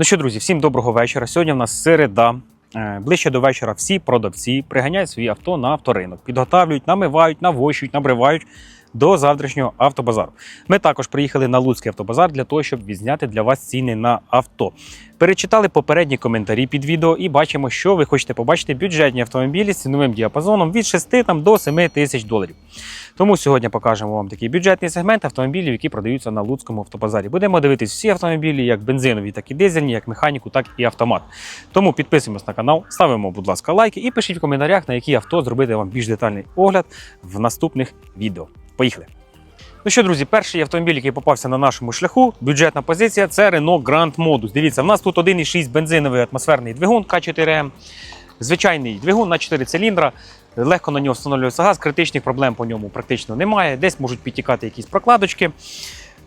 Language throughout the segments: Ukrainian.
Ну що, друзі, всім доброго вечора. Сьогодні в нас середа. Е, Ближче до вечора всі продавці приганяють свої авто на авторинок, підготавлюють, намивають, навощують, набривають до завтрашнього автобазару. Ми також приїхали на Луцький автобазар для того, щоб відзняти для вас ціни на авто. Перечитали попередні коментарі під відео і бачимо, що ви хочете побачити бюджетні автомобілі з ціновим діапазоном від 6 там, до 7 тисяч доларів. Тому сьогодні покажемо вам такий бюджетний сегмент автомобілів, які продаються на Луцькому автобазарі. Будемо дивитись всі автомобілі, як бензинові, так і дизельні, як механіку, так і автомат. Тому підписуємось на канал, ставимо, будь ласка, лайки і пишіть в коментарях, на які авто зробити вам більш детальний огляд в наступних відео. Поїхали! Ну що, друзі, перший автомобіль, який попався на нашому шляху, бюджетна позиція це Renault Grand Modus. Дивіться, в нас тут 1,6 бензиновий атмосферний двигун К4М. Звичайний двигун на 4 циліндра. Легко на нього встановлюється газ, критичних проблем по ньому практично немає. Десь можуть підтікати якісь прокладочки,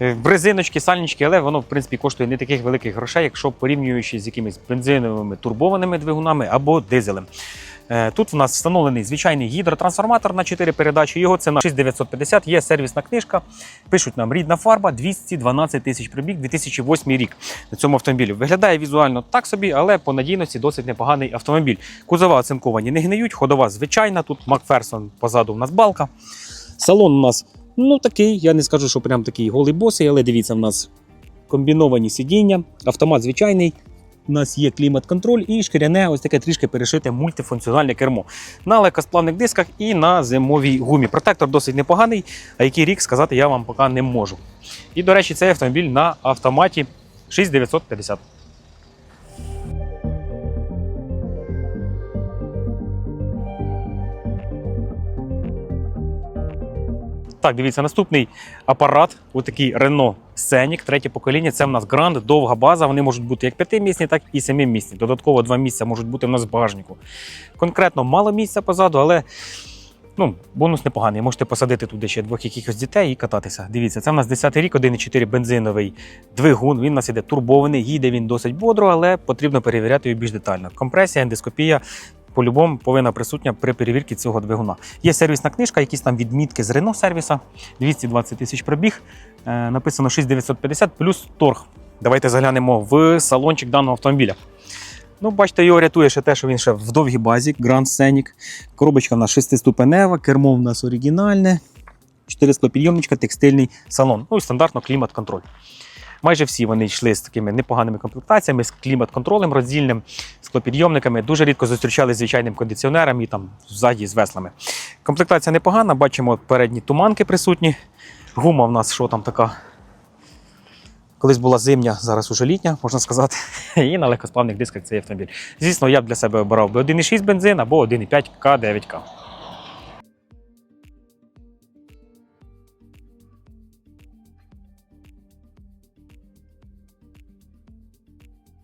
е, резиночки, сальнички, але воно в принципі коштує не таких великих грошей, якщо порівнюючи з якимись бензиновими турбованими двигунами або дизелем. Е, Тут в нас встановлений звичайний гідротрансформатор на 4 передачі. Його ціна 6950, є сервісна книжка. Пишуть нам рідна фарба 212 тисяч пробіг, 2008 рік на цьому автомобілі. Виглядає візуально так собі, але по надійності досить непоганий автомобіль. Кузова оцинковані не гниють, ходова звичайна. Тут Макферсон позаду в нас балка. Салон у нас ну такий, я не скажу, що прям такий голий босий, але дивіться, в нас комбіновані сидіння, автомат звичайний. У нас є клімат-контроль і шкіряне, ось таке трішки перешите мультифункціональне кермо на легкосплавних дисках і на зимовій гумі. Протектор досить непоганий, а який рік сказати я вам поки не можу. І, до речі, цей автомобіль на автоматі 6950. Так, дивіться, наступний апарат, отакий Renault Scenic, третє покоління. Це в нас Grand, довга база. Вони можуть бути як 5-місні, так і 7-місні. Додатково два місця можуть бути в нас в багажнику. Конкретно мало місця позаду, але ну, бонус непоганий. Можете посадити туди ще двох якихось дітей і кататися. Дивіться, це в нас 10-й рік, 1,4 бензиновий двигун. Він у нас іде турбований, їде він досить бодро, але потрібно перевіряти його більш детально. Компресія, ендоскопія. По-любому повинна присутня при перевірці цього двигуна. Є сервісна книжка, якісь там відмітки з Renault сервіса, 220 тисяч пробіг. Е, написано 6950 плюс торг. Давайте заглянемо в салончик даного автомобіля. Ну, бачите, його рятує ще те, що він ще в довгій базі, Grand Scenic. Коробочка в нас шестиступенева, кермо в нас оригінальне, 4 склопідйомничка, текстильний салон. Ну і стандартно клімат-контроль. Майже всі вони йшли з такими непоганими комплектаціями, з клімат-контролем роздільним, склопідйомниками. Дуже рідко зустрічали з звичайним кондиціонером і там ззаді з веслами. Комплектація непогана, бачимо передні туманки присутні. Гума в нас що там така. Колись була зимня, зараз уже літня, можна сказати. І на легкосплавних дисках цей автомобіль. Звісно, я б для себе обирав би 1,6 бензин або 1,5 К9К.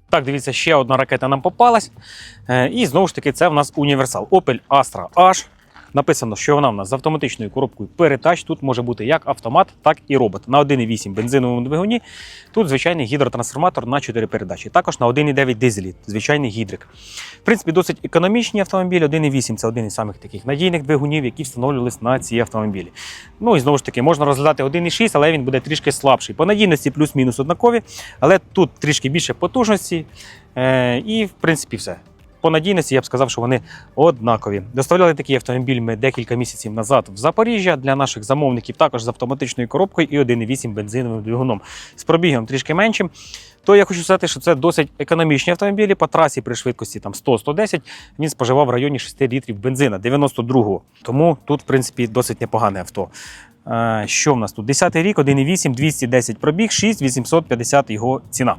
Так, дивіться, ще одна ракета нам попалась. Е, І знову ж таки, це в нас універсал. Opel Astra H. Написано, що вона в нас з автоматичною коробкою перетач. Тут може бути як автомат, так і робот. На 1,8 бензиновому двигуні. Тут звичайний гідротрансформатор на 4 передачі. Також на 1,9 дизелі, звичайний гідрик. В принципі, досить економічні автомобілі. 1,8 це один із самих таких надійних двигунів, які встановлювались на ці автомобілі. Ну і знову ж таки, можна розглядати 1,6, але він буде трішки слабший. По надійності плюс-мінус однакові, але тут трішки більше потужності. Е, і, в принципі, все. По надійності я б сказав, що вони однакові. Доставляли такий автомобіль ми декілька місяців назад в Запоріжжя для наших замовників, також з автоматичною коробкою і 1,8 бензиновим двигуном з пробігом трішки меншим. То я хочу сказати, що це досить економічні автомобілі. По трасі при швидкості там 100-110 він споживав в районі 6 літрів бензина 92-го. Тому тут, в принципі, досить непогане авто. Е, Що в нас тут? 10 рік, 1,8, 210 пробіг, 6850 його ціна.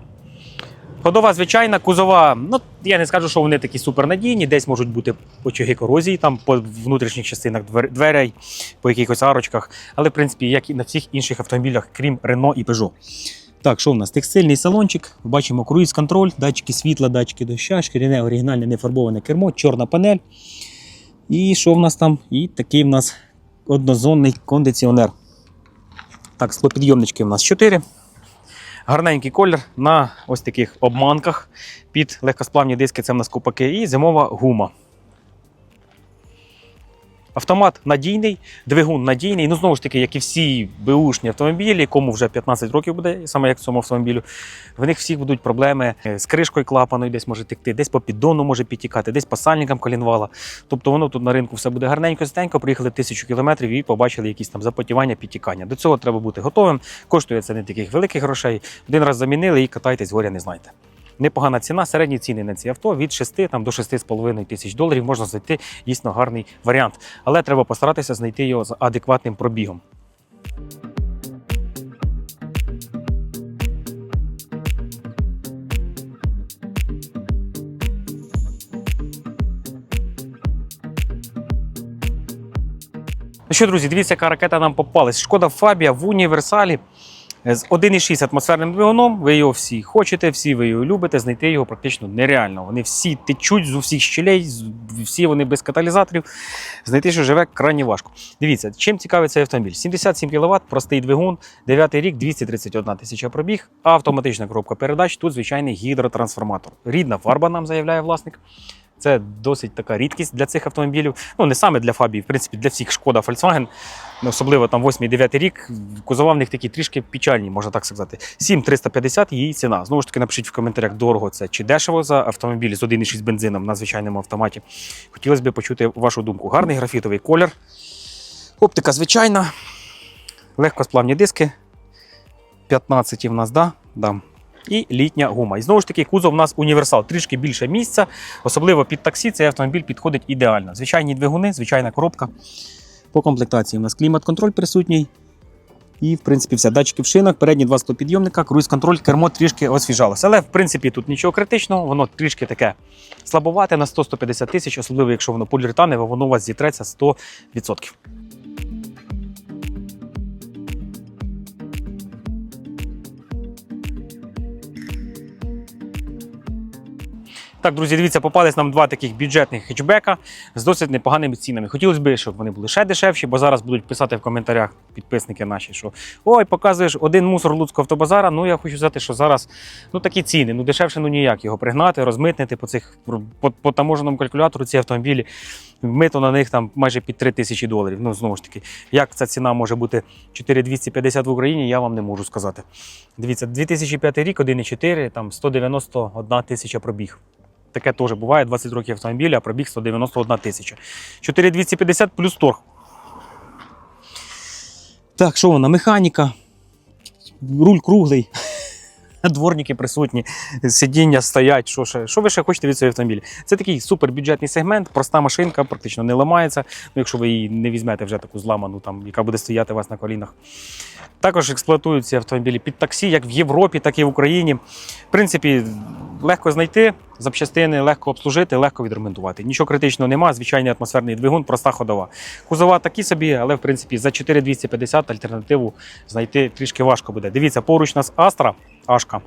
Ходова звичайна, кузова, ну я не скажу, що вони такі супернадійні, десь можуть бути очаги корозії там по внутрішніх частинах дверей, по якихось арочках, але в принципі, як і на всіх інших автомобілях, крім Renault і Peugeot. Так, що в нас? Текстильний салончик, бачимо круїз-контроль, датчики світла, датчики доща, шкіряне оригінальне нефарбоване кермо, чорна панель. І що в нас там? І такий в нас однозонний кондиціонер. Так, склопідйомнички в нас 4. Гарненький колір на ось таких обманках під легкосплавні диски. Це в нас купаки і зимова гума. Автомат надійний, двигун надійний. Ну, знову ж таки, як і всі беушні автомобілі, кому вже 15 років буде, саме як цьому автомобілю, в них всіх будуть проблеми з кришкою клапану, десь може текти, десь по піддону може підтікати, десь по сальникам колінвала. Тобто воно тут на ринку все буде гарненько, стенько, приїхали тисячу кілометрів і побачили якісь там запотівання, підтікання. До цього треба бути готовим. Коштує це не таких великих грошей. Один раз замінили і катайтесь, горя не знаєте. Непогана ціна, середні ціни на ці авто від 6 там, до 6,5 тисяч доларів можна знайти дійсно гарний варіант. Але треба постаратися знайти його з адекватним пробігом. Ну що, друзі, дивіться, яка ракета нам попалась. Шкода Фабія в універсалі з 1,6 атмосферним двигуном. Ви його всі хочете, всі ви його любите. Знайти його практично нереально. Вони всі течуть з усіх щелей, всі вони без каталізаторів. Знайти, що живе, крайні важко. Дивіться, чим цікавий цей автомобіль. 77 кВт, простий двигун, 9 рік, 231 тисяча пробіг, автоматична коробка передач. Тут звичайний гідротрансформатор. Рідна фарба нам заявляє власник. Це досить така рідкість для цих автомобілів. Ну, не саме для Фабії, в принципі, для всіх шкода Volkswagen. Ну, Особливо там 8-9 рік. Кузова в них такі трішки печальні, можна так сказати. 7350 її ціна. Знову ж таки, напишіть в коментарях, дорого це чи дешево за автомобіль з 1,6 бензином на звичайному автоматі. Хотілося б почути вашу думку. Гарний графітовий колір. Оптика звичайна. Легкосплавні диски. 15 в нас, да? Да. І літня гума. І знову ж таки, кузов у нас універсал, трішки більше місця, особливо під таксі цей автомобіль підходить ідеально. Звичайні двигуни, звичайна коробка. По комплектації у нас клімат-контроль присутній. І, в принципі, все. Датчики в шинах, передні два склопідйомника, круїз-контроль, кермо трішки освіжалося. Але, в принципі, тут нічого критичного, воно трішки таке слабовате на 100-150 тисяч, особливо, якщо воно поліуретанове, воно у вас зітреться 100%. Так, друзі, дивіться, попались нам два таких бюджетних хетчбека з досить непоганими цінами. Хотілося б, щоб вони були ще дешевші, бо зараз будуть писати в коментарях підписники наші, що ой, показуєш один мусор Луцького автобазара. Ну я хочу сказати, що зараз ну такі ціни, ну дешевше ну ніяк його пригнати, розмитнити по цих по, по таможеному калькулятору ці автомобілі. Мито на них там майже під 3 тисячі доларів. Ну знову ж таки, як ця ціна може бути 4250 в Україні, я вам не можу сказати. Дивіться, 2005 рік, 1,4, там 191 тисяча пробіг. Таке теж буває 20 років автомобіля, а пробіг 191 тисяча. 4250 плюс торг. Так, що вона? Механіка. Руль круглий. Дворники присутні, сидіння стоять. Що, ще? що ви ще хочете від цього автомобіля? Це такий супербюджетний сегмент, проста машинка, практично не ламається. Ну, якщо ви її не візьмете вже таку зламану, там, яка буде стояти у вас на колінах. Також експлуатують ці автомобілі під таксі, як в Європі, так і в Україні. В принципі, легко знайти запчастини, легко обслужити, легко відремонтувати. Нічого критичного нема, звичайний атмосферний двигун, проста ходова. Кузова такі собі, але в принципі за 4250 альтернативу знайти трішки важко буде. Дивіться, поруч у нас Astra, Ашка.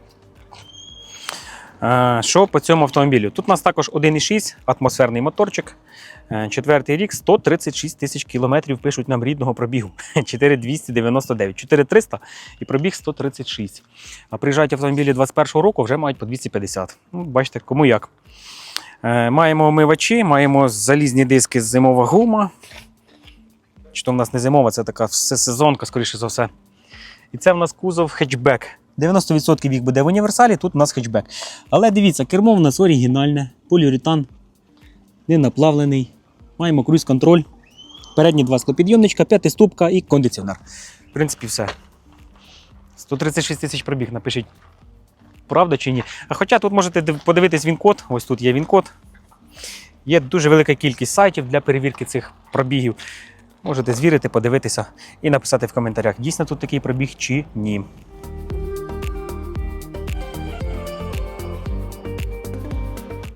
Е, Що по цьому автомобілю? Тут у нас також 1,6 атмосферний моторчик. Е, Четвертий рік 136 тисяч кілометрів пишуть нам рідного пробігу. 4299, 4300 і пробіг 136. А приїжджають автомобілі 21 року, вже мають по 250. Ну, бачите, кому як. Е, Маємо омивачі, маємо залізні диски з зимова гума. Чи то в нас не зимова, це така всесезонка, скоріше за все. І це в нас кузов хетчбек. 90% їх буде в універсалі, тут у нас хетчбек. Але дивіться, кермо в нас оригінальне, поліуретан, не наплавлений. Маємо круїз-контроль, передні два склопідйомничка, п'ятиступка і кондиціонер. В принципі, все. 136 тисяч пробіг, напишіть. Правда чи ні? А хоча тут можете подивитись він-код, ось тут є він-код. Є дуже велика кількість сайтів для перевірки цих пробігів. Можете звірити, подивитися і написати в коментарях, дійсно тут такий пробіг чи ні.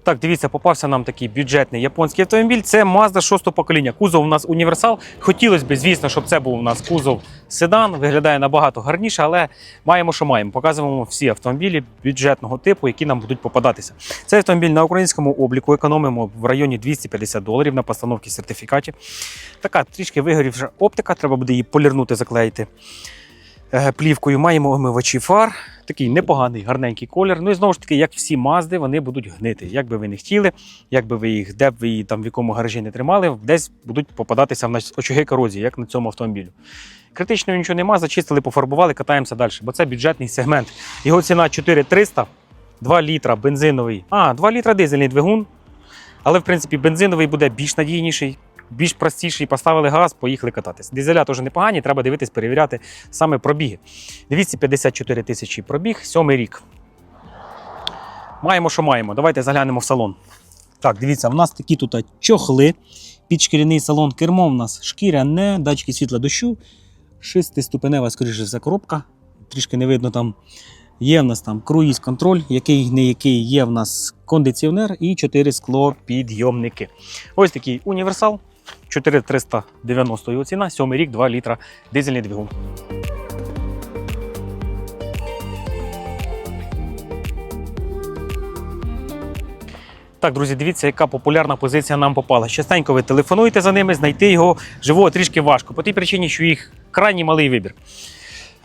Так, дивіться, попався нам такий бюджетний японський автомобіль. Це Mazda 6 покоління. Кузов у нас універсал. Хотілося б, звісно, щоб це був у нас кузов седан. Виглядає набагато гарніше, але маємо, що маємо. Показуємо всі автомобілі бюджетного типу, які нам будуть попадатися. Цей автомобіль на українському обліку економимо в районі 250 доларів на постановці сертифікатів. Така трішки вигорівша оптика, треба буде її полірнути, заклеїти е, плівкою. Маємо омивачі фар. Такий непоганий, гарненький колір. Ну і знову ж таки, як всі мазди, вони будуть гнити. Як би ви не хотіли, як би ви їх, де б ви її там в якому гаражі не тримали, десь будуть попадатися в очаги корозії, як на цьому автомобілю. Критично нічого нема, зачистили, пофарбували, катаємося далі, бо це бюджетний сегмент. Його ціна 4300, 2 літра бензиновий. А, 2 літра дизельний двигун. Але в принципі бензиновий буде більш надійніший, більш простіший. Поставили газ, поїхали кататись. Дизеля теж непогані, треба дивитись, перевіряти саме пробіги. 254 тисячі пробіг, сьомий рік. Маємо, що маємо. Давайте заглянемо в салон. Так, дивіться, в нас такі тут чохли. Під шкіряний салон кермо в нас шкіряне, датчики світла дощу, шестиступенева, скоріше за коробка. Трішки не видно там. Є в нас там круїз контроль, який не який є в нас кондиціонер і 4 скло підйомники. Ось такий універсал. 4390 його ціна, 7 рік, 2 літра дизельний двигун. Так, друзі, дивіться, яка популярна позиція нам попала. Частенько ви телефонуєте за ними, знайти його живого трішки важко, по тій причині, що їх крайній малий вибір.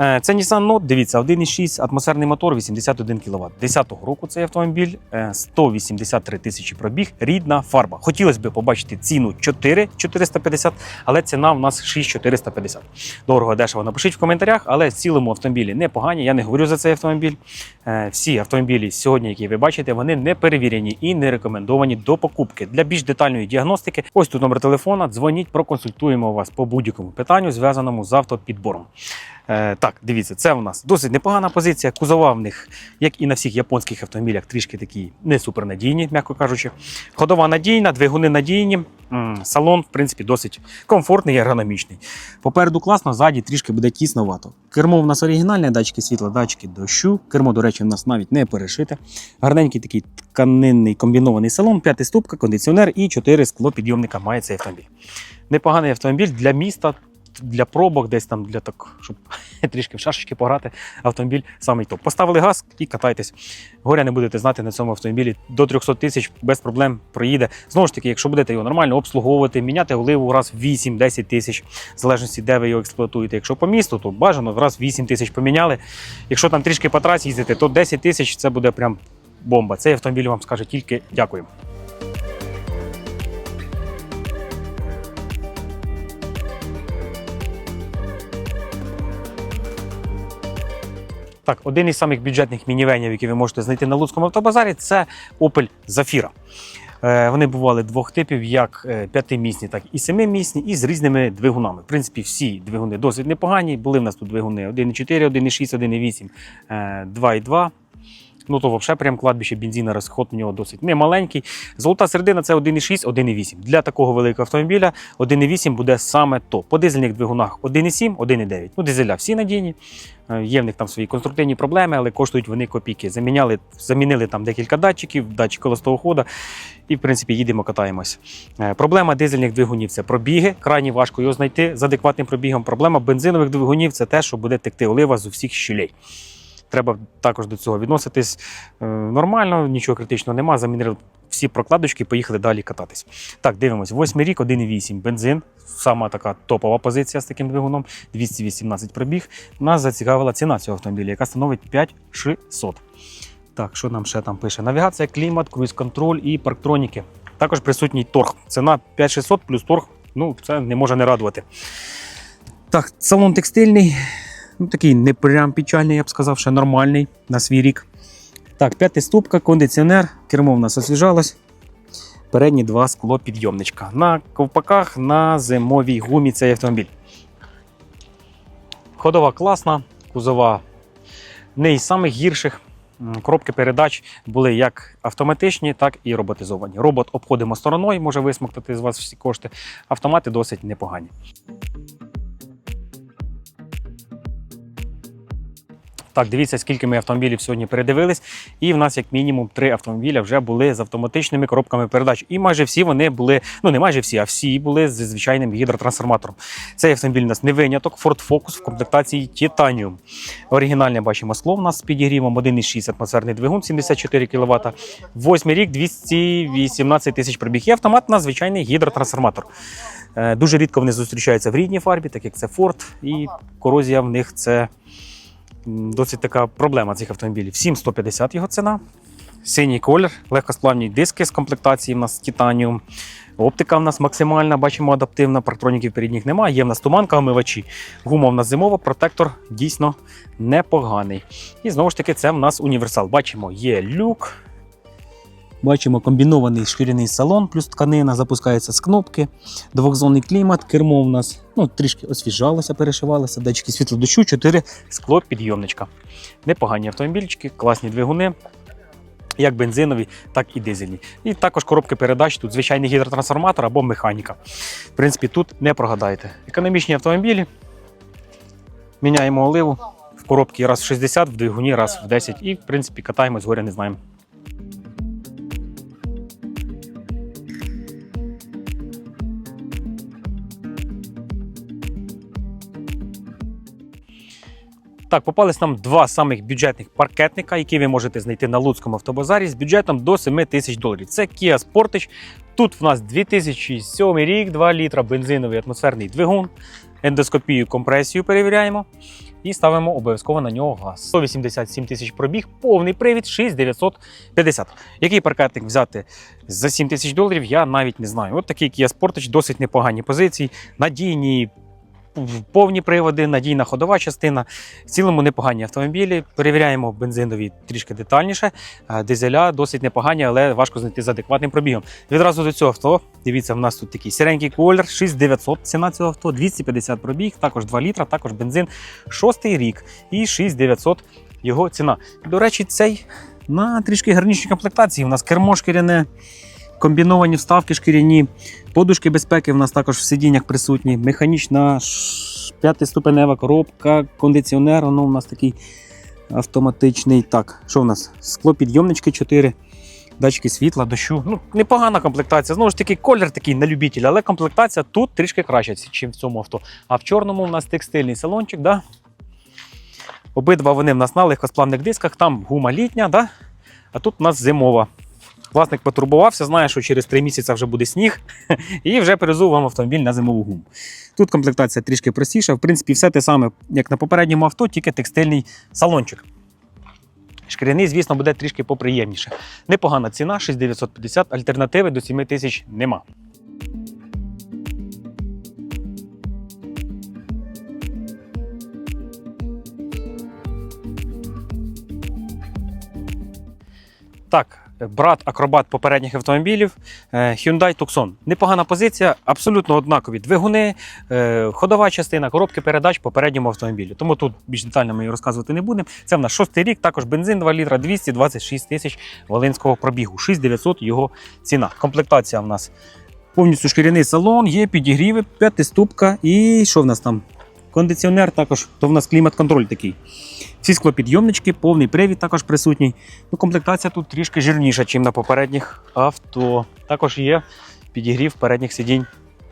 Е, Це Nissan Note, дивіться, 1,6 атмосферний мотор, 81 кВт. 10-го року цей автомобіль, е, 183 тисячі пробіг, рідна фарба. Хотілося б побачити ціну 4 450, але ціна в нас 6 450. Дорого, дешево напишіть в коментарях, але в цілому автомобілі непогані. Я не говорю за цей автомобіль. Е, Всі автомобілі сьогодні, які ви бачите, вони не перевірені і не рекомендовані до покупки. Для більш детальної діагностики, ось тут номер телефона. Дзвоніть, проконсультуємо вас по будь-якому питанню, зв'язаному з автопідбором. Е, так, дивіться, це в нас досить непогана позиція. Кузова в них, як і на всіх японських автомобілях, трішки такі не супернадійні, м'яко кажучи. Ходова надійна, двигуни надійні. Салон, в принципі, досить комфортний і ергономічний. Попереду класно, ззаді трішки буде тісновато. Кермо в нас оригінальне, датчики світла, датчики дощу. Кермо, до речі, в нас навіть не перешите. Гарненький такий тканинний комбінований салон, п'ятий ступка, кондиціонер і чотири склопідйомника має цей автомобіль. Непоганий автомобіль для міста, для пробок, десь там для так, щоб трішки в шашечки пограти. Автомобіль самий топ. Поставили газ і катайтесь. Горя не будете знати на цьому автомобілі до 300 тисяч без проблем проїде. Знову ж таки, якщо будете його нормально обслуговувати, міняти оливу раз 8-10 тисяч, в залежності, де ви його експлуатуєте. Якщо по місту, то бажано раз 8 тисяч поміняли. Якщо там трішки по трасі їздити, то 10 тисяч це буде прям бомба. Цей автомобіль вам скаже тільки дякую. Так, один із самих бюджетних мінівенів, які ви можете знайти на Луцькому автобазарі, це Opel Zafira. Е, Вони бували двох типів, як е, п'ятимісні, так і семимісні, і з різними двигунами. В принципі, всі двигуни досить непогані. Були в нас тут двигуни 1,4, 1,6, 1,8, е, 2,2. Ну то взагалі прям кладбище бензина, розход у нього досить немаленький. Золота середина це 1,6, 1,8. Для такого великого автомобіля 1,8 буде саме то. По дизельних двигунах 1,7, 1,9. Ну, дизеля всі надійні. Е, Є в них там свої конструктивні проблеми, але коштують вони копійки. Заміняли, замінили там декілька датчиків, датчик холостого і в принципі їдемо, катаємось. Е, Проблема дизельних двигунів це пробіги. Крайні важко його знайти з адекватним пробігом. Проблема бензинових двигунів це те, що буде текти олива з усіх щілей. Треба також до цього відноситись е, нормально, нічого критичного нема. Замінили всі прокладочки, поїхали далі кататись. Так, дивимось. Восьмий рік, 1,8 бензин. Сама така топова позиція з таким двигуном. 218 пробіг. Нас зацікавила ціна цього автомобіля, яка становить 5600. Так, що нам ще там пише? Навігація, клімат, круїз-контроль і парктроніки. Також присутній торг. Ціна 5600 плюс торг. Ну, це не може не радувати. Так, салон текстильний. Ну, такий не прям печальний, я б сказав, ще нормальний на свій рік. Так, п'ятиступка, кондиціонер, кермо в нас освіжалось. Передні два склопідйомничка. На ковпаках на зимовій гумі цей автомобіль. Ходова класна, кузова не із самих гірших. Коробки передач були як автоматичні, так і роботизовані. Робот обходимо стороною, може висмоктати з вас всі кошти. Автомати досить непогані. Так, дивіться, скільки ми автомобілів сьогодні передивились. І в нас, як мінімум, три автомобіля вже були з автоматичними коробками передач. І майже всі вони були, ну не майже всі, а всі були з звичайним гідротрансформатором. Цей автомобіль у нас не виняток, Ford Focus в комплектації Titanium. Оригінальне бачимо скло в нас з підігрівом 1,6 атмосферний двигун, 74 кВт. Восьмий рік 218 тисяч пробіг. І автомат на звичайний гідротрансформатор. Е, Дуже рідко вони зустрічаються в рідній фарбі, так як це Ford, і корозія в них це досить така проблема цих автомобілів. 7150 його ціна. Синій колір, легкосплавні диски з комплектації в нас титаніум. Оптика в нас максимальна, бачимо, адаптивна, партроніків передніх немає. Є в нас туманка, омивачі. Гума в нас зимова, протектор дійсно непоганий. І знову ж таки, це в нас універсал. Бачимо, є люк. Бачимо комбінований шкіряний салон, плюс тканина, запускається з кнопки, двохзонний клімат, кермо в нас ну, трішки освіжалося, перешивалося, датчики світлодощу, 4 скло підйомничка. Непогані автомобільчики, класні двигуни. Як бензинові, так і дизельні. І також коробки передач, тут звичайний гідротрансформатор або механіка. В принципі, тут не прогадаєте. Економічні автомобілі. Міняємо оливу в коробці раз в 60, в двигуні раз в 10 і, в принципі, катаємось, горя не знаємо. Так, попались нам два самих бюджетних паркетника, які ви можете знайти на Луцькому автобазарі з бюджетом до 7 тисяч доларів. Це Kia Sportage. Тут в нас 2007 рік, 2 літра бензиновий атмосферний двигун. Ендоскопію, компресію перевіряємо і ставимо обов'язково на нього газ. 187 тисяч пробіг, повний привід 6950. Який паркетник взяти за 7 тисяч доларів, я навіть не знаю. От такий Kia Sportage, досить непогані позиції, надійні повні приводи, надійна ходова частина. В цілому непогані автомобілі. Перевіряємо бензинові трішки детальніше. Е, Дизеля досить непогані, але важко знайти з адекватним пробігом. Відразу до цього авто. Дивіться, в нас тут такий сіренький колір, 6900 ціна цього авто, 250 пробіг, також 2 літра, також бензин, шостий рік і 6900 його ціна. До речі, цей на трішки гарнішій комплектації. У нас кермо шкіряне, комбіновані вставки шкіряні. Подушки безпеки в нас також в сидіннях присутні. Механічна п'ятиступенева коробка, кондиціонер, ну, у нас такий автоматичний. Так, що в нас? Склопідйомнички 4, датчики світла, дощу. Ну, непогана комплектація. Знову ж таки, колір такий на любителя, але комплектація тут трішки краща, ніж в цьому авто. А в чорному у нас текстильний салончик. Да? Обидва вони в нас на легкосплавних дисках, там гума літня, да? а тут у нас зимова. Власник потурбувався, знає, що через 3 місяці вже буде сніг, і вже перезув вам автомобіль на зимову гуму. Тут комплектація трішки простіша. В принципі, все те саме, як на попередньому авто, тільки текстильний салончик. Шкіряний, звісно, буде трішки поприємніше. Непогана ціна 6950, альтернативи до 7 тисяч нема. Так, брат акробат попередніх автомобілів е, Hyundai Tucson. Непогана позиція, абсолютно однакові двигуни, е, ходова частина, коробки передач попередньому автомобілю. Тому тут більш детально ми розказувати не будемо. Це в нас шостий рік, також бензин 2 літра, 226 тисяч волинського пробігу. 6900 його ціна. Комплектація в нас повністю шкіряний салон, є підігріви, п'ятиступка і що в нас там? Кондиціонер також, то в нас клімат-контроль такий. Всі склопідйомнички, повний привід також присутній. Ну, комплектація тут трішки жирніша, ніж на попередніх авто. Також є підігрів передніх сидінь.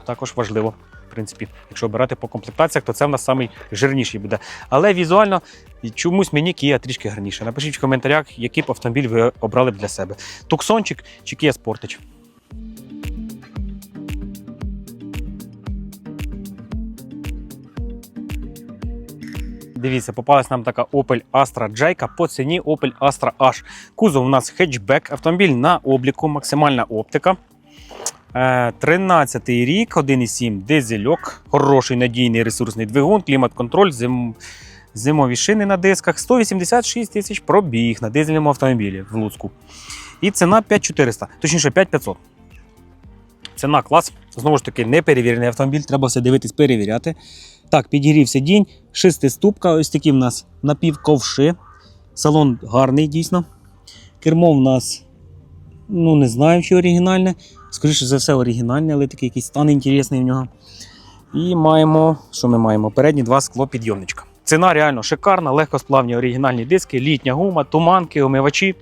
Також важливо. В принципі, якщо обирати по комплектаціях, то це в нас самий жирніший буде. Але візуально чомусь мені Kia трішки гарніше. Напишіть в коментарях, який б автомобіль ви обрали б для себе: Туксончик чи Kia Sportage. Дивіться, попалась нам така Opel Astra J по ціні Opel Astra H. Кузов у нас хетчбек, автомобіль на обліку, максимальна оптика. 13 рік, 1,7 дизельок, хороший надійний ресурсний двигун, клімат-контроль, зим... зимові шини на дисках, 186 тисяч пробіг на дизельному автомобілі в Луцьку. І ціна 5400, точніше 5500. Ціна клас. Знову ж таки, неперевірений автомобіль, треба все дивитись, перевіряти. Так, підігрів сидінь, шестиступка, ось такі в нас напівковши. Салон гарний, дійсно. Кермо в нас, ну не знаю, чи оригінальне. Скоріше за все, оригінальне, але такий якийсь стан інтересний в нього. І маємо, що ми маємо? Передні два склопідйомничка. Ціна реально шикарна, легкосплавні оригінальні диски, літня гума, туманки, омивачі.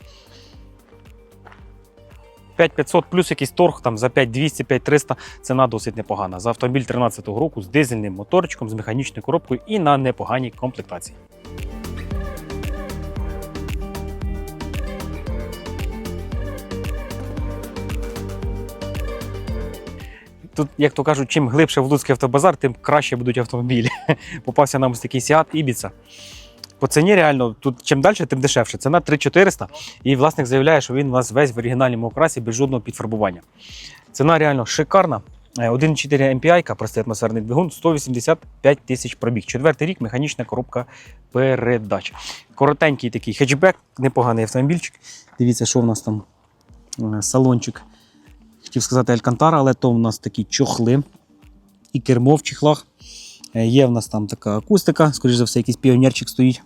5500 плюс якийсь торг там за 5200, 5300 ціна досить непогана. За автомобіль 13 року з дизельним моторчиком, з механічною коробкою і на непоганій комплектації. Тут, як то кажуть, чим глибше в Луцький автобазар, тим краще будуть автомобілі. Попався нам ось такий Seat Ibiza. По ціні реально тут чим далі, тим дешевше. Ціна 3400. І власник заявляє, що він у нас весь в оригінальному окрасі без жодного підфарбування. Ціна реально шикарна. Е, 1,4 MPI, простий атмосферний двигун, 185 тисяч пробіг. Четвертий рік механічна коробка передач. Коротенький такий хетчбек, непоганий автомобільчик. Дивіться, що в нас там е, салончик. Хотів сказати Алькантара, але то в нас такі чохли і кермо в чехлах. Е, Є в нас там така акустика, скоріш за все, якийсь піонерчик стоїть.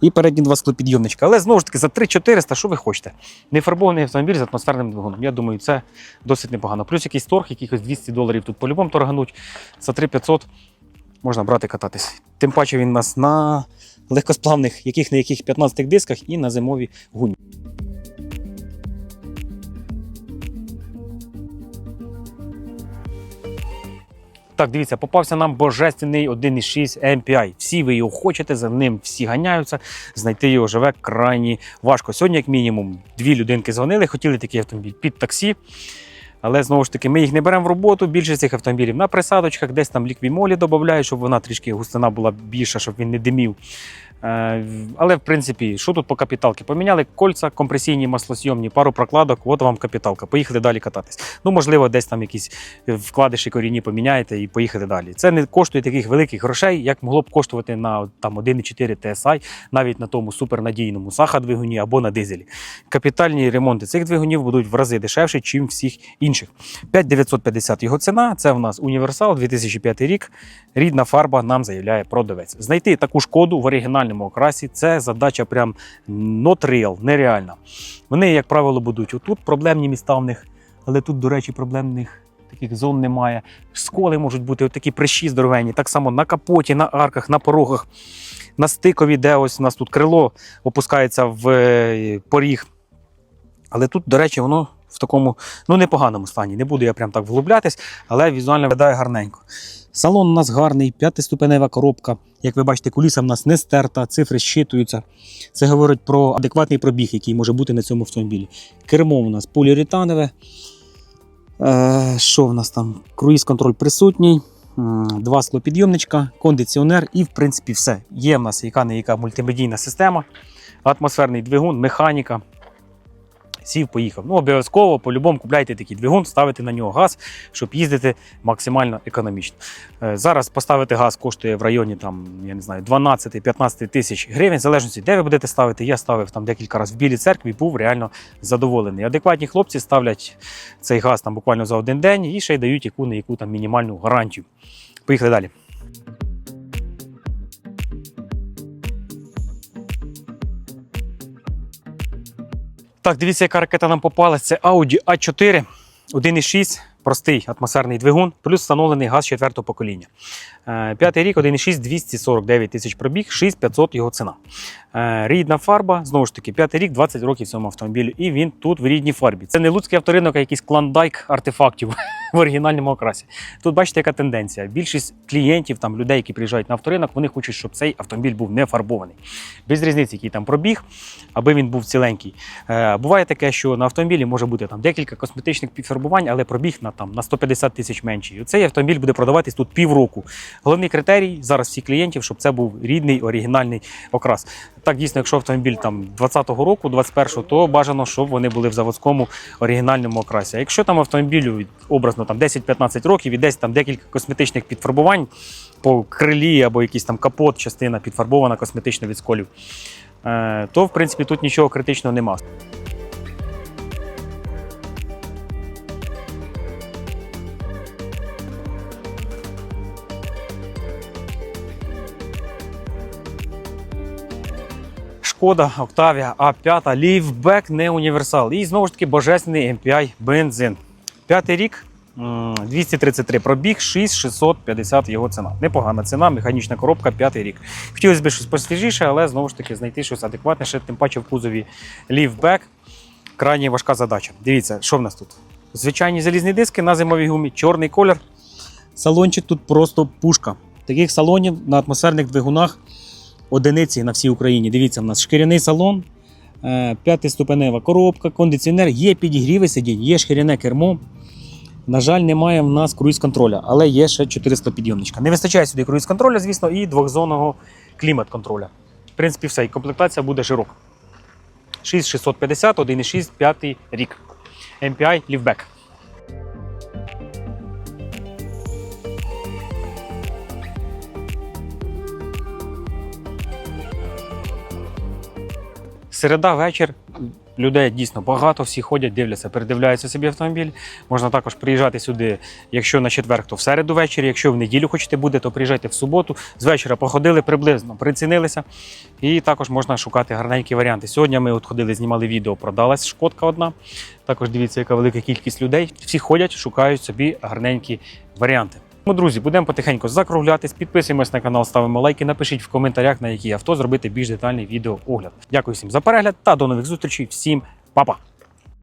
І передні два склопідйомничка. Але знову ж таки за 3400, що ви хочете? Нефарбований автомобіль з атмосферним двигуном. Я думаю, це досить непогано. Плюс якийсь торг, якихось 200 доларів тут по-любому торгануть. За 3500 можна брати кататись. Тим паче він у нас на легкосплавних, яких на яких 15 дисках і на зимовій гумі. Так, дивіться, попався нам божественний 1.6 MPI. Всі ви його хочете, за ним всі ганяються. Знайти його живе крайні важко. Сьогодні, як мінімум, дві людинки дзвонили, хотіли такий автомобіль під таксі. Але знову ж таки, ми їх не беремо в роботу. Більшість цих автомобілів на присадочках, десь там ліквімолі додають, щоб вона трішки густина була більша, щоб він не димів. Е, Але в принципі, що тут по капіталки? Поміняли кольця, компресійні, маслосйомні, пару прокладок, от вам капіталка. Поїхали далі кататись. Ну, можливо, десь там якісь вкладиші корінні поміняєте і поїхали далі. Це не коштує таких великих грошей, як могло б коштувати на там 1,4 TSI, навіть на тому супернадійному саха-двигуні або на дизелі. Капітальні ремонти цих двигунів будуть в рази дешевші, ніж всіх інших. 5950 його ціна. Це в нас універсал 2005 рік. Рідна фарба нам заявляє продавець. Знайти таку шкоду в оригінальному окрасі це задача прям not real, нереальна. Вони, як правило, будуть отут проблемні міста в них, але тут, до речі, проблемних таких зон немає. Сколи можуть бути такі прищі здоровенні, так само на капоті, на арках, на порогах, на стикові, де ось у нас тут крило опускається в е, поріг. Але тут, до речі, воно в такому ну, непоганому стані. Не буду я прям так вглублятись, але візуально виглядає гарненько. Салон у нас гарний, п'ятиступенева коробка. Як ви бачите, куліса в нас не стерта, цифри щитуються. Це говорить про адекватний пробіг, який може бути на цьому автомобілі. Кермо у нас поліуретанове. Е, що в нас там? Круїз-контроль присутній. Два склопідйомничка, кондиціонер і, в принципі, все. Є в нас яка не яка мультимедійна система, атмосферний двигун, механіка. Сів, поїхав. Ну, обов'язково, по-любому купляйте такий двигун, ставите на нього газ, щоб їздити максимально економічно. Е, Зараз поставити газ коштує в районі там, я не знаю, 12-15 тисяч гривень, в залежності, де ви будете ставити. Я ставив там декілька разів в білій церкві, був реально задоволений. Адекватні хлопці ставлять цей газ там буквально за один день і ще й дають яку не яку там мінімальну гарантію. Поїхали далі. Так, дивіться, яка ракета нам попалась. Це Audi A4, 1,6, простий атмосферний двигун, плюс встановлений газ четвертого покоління. Е, П'ятий рік, 1,6, 249 тисяч пробіг, 6500 його ціна. Е, Рідна фарба, знову ж таки, п'ятий рік, 20 років цьому автомобілю, і він тут в рідній фарбі. Це не луцький авторинок, а якийсь клондайк артефактів в оригінальному окрасі. Тут бачите, яка тенденція. Більшість клієнтів, там людей, які приїжджають на авторинок, вони хочуть, щоб цей автомобіль був не фарбований. Без різниці, який там пробіг, аби він був ціленький. Е, буває таке, що на автомобілі може бути там декілька косметичних підфарбувань, але пробіг на там на 150 тисяч менший. Цей автомобіль буде продаватись тут півроку. Головний критерій зараз всіх клієнтів, щоб це був рідний оригінальний окрас. Так дійсно, якщо автомобіль там 20-го року, 21-го, то бажано, щоб вони були в заводському оригінальному окрасі. А якщо там автомобілю образно там 10-15 років і десь там декілька косметичних підфарбувань по крилі або якийсь там капот, частина підфарбована косметично від сколів, е, то в принципі тут нічого критичного нема. Шкода Octavia A5 Лівбек не універсал. І знову ж таки божественний MPI бензин. П'ятий рік, 233 пробіг, 6650 його ціна. Непогана ціна, механічна коробка, п'ятий рік. Хотілося б щось посвіжіше, але знову ж таки знайти щось адекватніше, тим паче в кузові лівбек. Крайні важка задача. Дивіться, що в нас тут? Звичайні залізні диски на зимовій гумі, чорний колір. Салончик тут просто пушка. Таких салонів на атмосферних двигунах одиниці на всій Україні. Дивіться, в нас шкіряний салон, е, п'ятиступенева коробка, кондиціонер, є підігріви сидінь, є шкіряне кермо. На жаль, немає в нас круїз-контроля, але є ще 400 підйомничка. Не вистачає сюди круїз-контроля, звісно, і двохзонного клімат-контроля. В принципі, все. І комплектація буде широка. 6650, 1,6, 5 рік. MPI Liftback. Середа, вечір. Людей дійсно багато, всі ходять, дивляться, передивляються собі автомобіль. Можна також приїжджати сюди, якщо на четвер, то в середу ввечері. Якщо в неділю хочете буде, то приїжджайте в суботу. З вечора походили приблизно, прицінилися. І також можна шукати гарненькі варіанти. Сьогодні ми от ходили, знімали відео, продалась шкодка одна. Також дивіться, яка велика кількість людей. Всі ходять, шукають собі гарненькі варіанти. Ну, друзі, будемо потихеньку закруглятись. Підписуємось на канал, ставимо лайки. Напишіть в коментарях, на які авто зробити більш детальний відеоогляд. Дякую всім за перегляд та до нових зустрічей. Всім па-па!